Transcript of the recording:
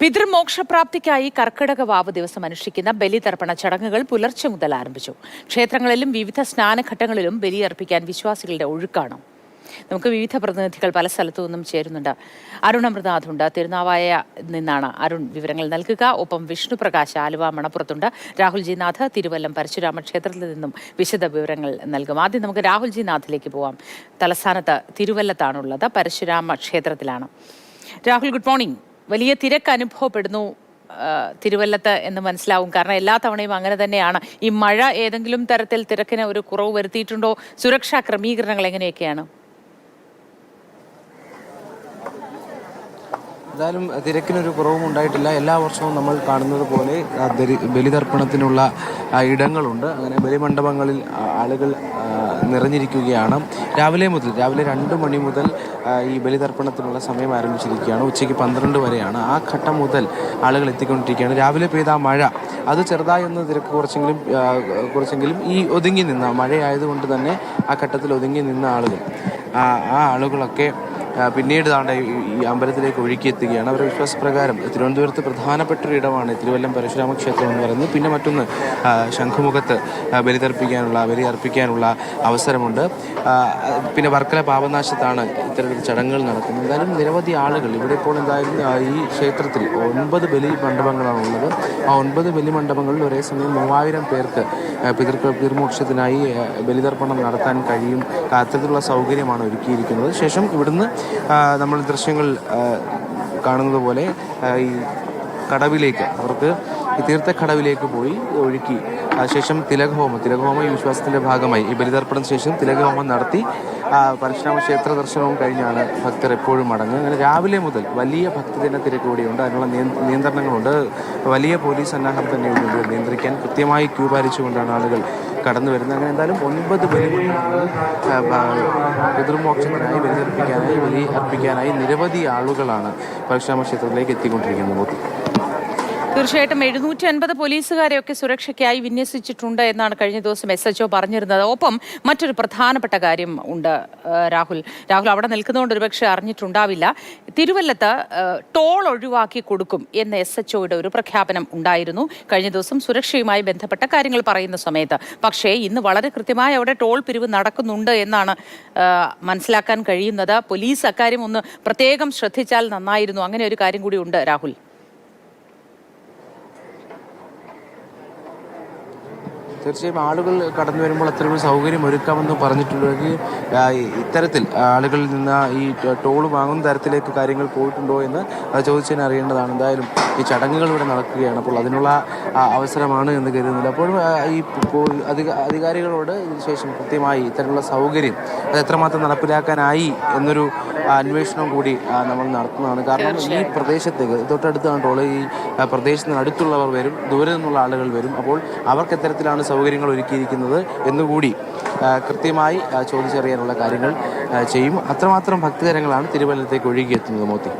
പിതൃമോക്ഷപ്രാപ്തിക്കായി കർക്കിടക വാവ് ദിവസം അനുഷ്ഠിക്കുന്ന ബലിതർപ്പണ ചടങ്ങുകൾ പുലർച്ചെ മുതൽ ആരംഭിച്ചു. ക്ഷേത്രങ്ങളിലും വിവിധ സ്നാനഘട്ടങ്ങളിലും ബലിയർപ്പിക്കാൻ വിശ്വാസികളുടെ ഒഴുക്കാണ്. നമുക്ക് വിവിധ പ്രതിനിധികൾ പല സ്ഥലത്തു നിന്നും ചേരുന്നുണ്ട്. അരുൺ അമൃതനാഥുണ്ട് തിരുനാവായ നിന്നാണ് അരുൺ വിവരങ്ങൾ നൽകുക. ഒപ്പം വിഷ്ണുപ്രകാശ് ആലുവ മണപ്പുറത്തുണ്ട്. രാഹുൽ ജി നാഥ് തിരുവല്ലം പരശുരാമ ക്ഷേത്രത്തിൽ നിന്നും വിശദ വിവരങ്ങൾ നൽകും. ആദ്യം നമുക്ക് രാഹുൽ നാഥിലേക്ക് പോവാം. തലസ്ഥാനത്ത് തിരുവല്ലത്താണുള്ളത്. പരശുരാമ ക്ഷേത്രത്തിലാണ്. രാഹുൽ ഗുഡ് മോർണിംഗ് വലിയ തിരക്ക് അനുഭവപ്പെടുന്നു തിരുവല്ലത്ത് എന്ന് മനസ്സിലാവും. കാരണം എല്ലാ തവണയും അങ്ങനെ തന്നെയാണ്. ഈ മഴ ഏതെങ്കിലും തരത്തിൽ തിരക്കിന് ഒരു കുറവ് വരുത്തിയിട്ടുണ്ടോ? സുരക്ഷാ ക്രമീകരണങ്ങൾ എങ്ങനെയൊക്കെയാണ്? എന്തായാലും തിരക്കിനൊരു കുറവും ഉണ്ടായിട്ടില്ല. എല്ലാ വർഷവും നമ്മൾ കാണുന്നത് പോലെ ബലിതർപ്പണത്തിനുള്ള ഇടങ്ങളുണ്ട്. അങ്ങനെ ബലിമണ്ഡപങ്ങളിൽ ആളുകൾ നിറഞ്ഞിരിക്കുകയാണ്. രാവിലെ മുതൽ രാവിലെ രണ്ട് മണി മുതൽ ഈ ബലിതർപ്പണത്തിനുള്ള സമയം ആരംഭിച്ചിരിക്കുകയാണ്. ഉച്ചയ്ക്ക് പന്ത്രണ്ട് വരെയാണ്. ആ ഘട്ടം മുതൽ ആളുകൾ എത്തിക്കൊണ്ടിരിക്കുകയാണ്. രാവിലെ പെയ്ത മഴ അത് ചെറുതായി ഒന്ന് തിരക്ക് കുറച്ചെങ്കിലും കുറച്ചെങ്കിലും ഈ ഒതുങ്ങി നിന്ന മഴയായതുകൊണ്ട് തന്നെ ആ ഘട്ടത്തിൽ ഒതുങ്ങി നിന്ന ആളുകൾ ആ ആളുകളൊക്കെ പിന്നീട് താണ്ട ഈ അമ്പലത്തിലേക്ക് ഒഴുക്കിയെത്തുകയാണ് അവരുടെ വിശ്വാസപ്രകാരം തിരുവനന്തപുരത്ത് പ്രധാനപ്പെട്ട ഒരു ഇടമാണ് തിരുവല്ലം പരശുരാമ ക്ഷേത്രം എന്ന് പറയുന്നത്. പിന്നെ മറ്റൊന്ന് ശംഖുമുഖത്ത് ബലിതർപ്പിക്കാനുള്ള ബലി അർപ്പിക്കാനുള്ള അവസരമുണ്ട് പിന്നെ വർക്കല പാപനാശത്താണ് ഇത്തരത്തിൽ ചടങ്ങുകൾ നടക്കുന്നു. എന്തായാലും നിരവധി ആളുകൾ ഇവിടെ ഇപ്പോൾ എന്തായാലും ഈ ക്ഷേത്രത്തിൽ ഒൻപത് ബലി മണ്ഡപങ്ങളാണ് ഉള്ളത്. ആ ഒൻപത് ബലി മണ്ഡപങ്ങളിൽ ഒരേ സമയം മൂവായിരം പേർക്ക് പിതൃക്കൾ പിതൃക്ക പിതൃമോക്ഷത്തിനായി ബലിതർപ്പണം നടത്താൻ കഴിയും അത്തരത്തിലുള്ള സൗകര്യമാണ് ഒരുക്കിയിരിക്കുന്നത്. ശേഷം ഇവിടുന്ന് നമ്മൾ ദൃശ്യങ്ങൾ കാണുന്നത് പോലെ ഈ കടവിലേക്ക് അവർക്ക് തീർത്ഥക്കടവിലേക്ക് പോയി ഒഴുക്കി അതിനുശേഷം തിലകഹോമം തിലകഹോമം ഈ വിശ്വാസത്തിന്റെ ഭാഗമായി. ഈ ബലിതർപ്പണം ശേഷം തിലകഹോമം നടത്തി പരശുരാമ ക്ഷേത്ര ദർശനവും കഴിഞ്ഞാണ് ഭക്തർ എപ്പോഴും മടങ്ങുക. അങ്ങനെ രാവിലെ മുതൽ വലിയ ഭക്തജന തിരക്ക് കൂടിയുണ്ട് അതിനുള്ള നിയന്ത്രണങ്ങളുണ്ട്. വലിയ പോലീസ് സന്നാഹം തന്നെയുണ്ട്. നിയന്ത്രിക്കാൻ കൃത്യമായി ക്യൂ പാലിച്ചുകൊണ്ടാണ് ആളുകൾ കടന്നു വരുന്നത്. അങ്ങനെ എന്തായാലും ഒൻപത് ബലി പിതൃമോക്ഷത്തിനായി ബലിതർപ്പിക്കാനായി ബലി അർപ്പിക്കാനായി നിരവധി ആളുകളാണ് പരശുരാമ ക്ഷേത്രത്തിലേക്ക് എത്തിക്കൊണ്ടിരിക്കുന്നത്. തീർച്ചയായിട്ടും എഴുന്നൂറ്റി അൻപത് പോലീസുകാരെയൊക്കെ സുരക്ഷയ്ക്കായി വിന്യസിച്ചിട്ടുണ്ട് എന്നാണ് കഴിഞ്ഞ ദിവസം എസ് എച്ച് പറഞ്ഞിരുന്നത്. ഒപ്പം മറ്റൊരു പ്രധാനപ്പെട്ട കാര്യം ഉണ്ട് രാഹുൽ. രാഹുൽ അവിടെ നിൽക്കുന്നതുകൊണ്ട് ഒരുപക്ഷെ അറിഞ്ഞിട്ടുണ്ടാവില്ല. തിരുവല്ലത്ത് ടോൾ ഒഴിവാക്കി കൊടുക്കും എന്ന എസ് എച്ച് ഒരു പ്രഖ്യാപനം ഉണ്ടായിരുന്നു. കഴിഞ്ഞ ദിവസം സുരക്ഷയുമായി ബന്ധപ്പെട്ട കാര്യങ്ങൾ പറയുന്ന സമയത്ത്. പക്ഷേ ഇന്ന് വളരെ കൃത്യമായി അവിടെ ടോൾ പിരിവ് നടക്കുന്നുണ്ട് എന്നാണ് മനസ്സിലാക്കാൻ കഴിയുന്നത്. പോലീസ് അക്കാര്യം ഒന്ന് പ്രത്യേകം ശ്രദ്ധിച്ചാൽ നന്നായിരുന്നു. അങ്ങനെ ഒരു കാര്യം കൂടി ഉണ്ട് രാഹുൽ. തീർച്ചയായും ആളുകൾ കടന്നു വരുമ്പോൾ അത്തരമൊരു സൗകര്യം ഒരുക്കാമെന്ന് പറഞ്ഞിട്ടുണ്ടെങ്കിൽ ഇത്തരത്തിൽ ആളുകളിൽ നിന്ന് ഈ ടോൾ വാങ്ങുന്ന തരത്തിലേക്ക് കാര്യങ്ങൾ പോയിട്ടുണ്ടോ എന്ന് അത് ചോദിച്ചതിന് അറിയേണ്ടതാണ്. എന്തായാലും ഈ ചടങ്ങുകൾ ഇവിടെ നടക്കുകയാണ്. അപ്പോൾ അതിനുള്ള അവസരമാണ് എന്ന് കരുതുന്നില്ല അപ്പോഴും ഈ അധികാരികളോട് ഇതിനുശേഷം കൃത്യമായി ഇത്തരത്തിലുള്ള സൗകര്യം അത് എത്രമാത്രം നടപ്പിലാക്കാനായി എന്നൊരു അന്വേഷണം കൂടി നമ്മൾ നടത്തുന്നതാണ്. കാരണം ഈ പ്രദേശത്തേക്ക് തൊട്ടടുത്താണ് ടോൾ ഈ പ്രദേശത്തിന് അടുത്തുള്ളവർ വരും ദൂരെ നിന്നുള്ള ആളുകൾ വരും. അപ്പോൾ അവർക്ക് എത്തരത്തിലാണ് സൗകര്യങ്ങൾ ഒരുക്കിയിരിക്കുന്നത് എന്നുകൂടി കൃത്യമായി ചോദിച്ചറിയാനുള്ള കാര്യങ്ങൾ ചെയ്യും. അത്രമാത്രം ഭക്തജനങ്ങളാണ് തിരുവല്ലത്തേക്ക് ഒഴുകിയെത്തുന്നത് മോത്തി.